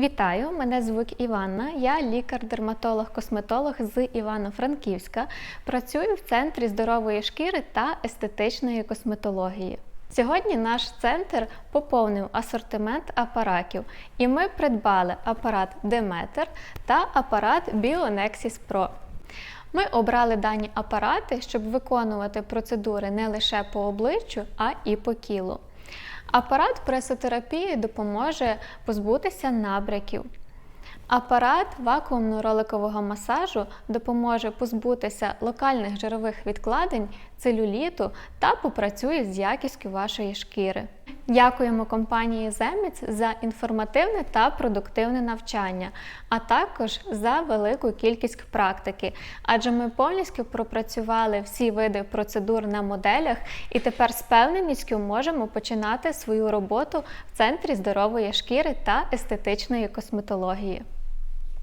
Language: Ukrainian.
Вітаю, мене звуть Іванна. Я лікар-дерматолог-косметолог з Івано-Франківська. Працюю в центрі здорової шкіри та естетичної косметології. Сьогодні наш центр поповнив асортимент апаратів, і ми придбали апарат Demeter та апарат BioNexis Pro. Ми обрали дані апарати, щоб виконувати процедури не лише по обличчю, а і по тілу. Апарат пресотерапії допоможе позбутися набряків. Апарат вакуумно-роликового масажу допоможе позбутися локальних жирових відкладень, целюліту та попрацює з якістю вашої шкіри. Дякуємо компанії Земець за інформативне та продуктивне навчання, а також за велику кількість практики, адже ми повністю пропрацювали всі види процедур на моделях і тепер з певненістю можемо починати свою роботу в центрі здорової шкіри та естетичної косметології.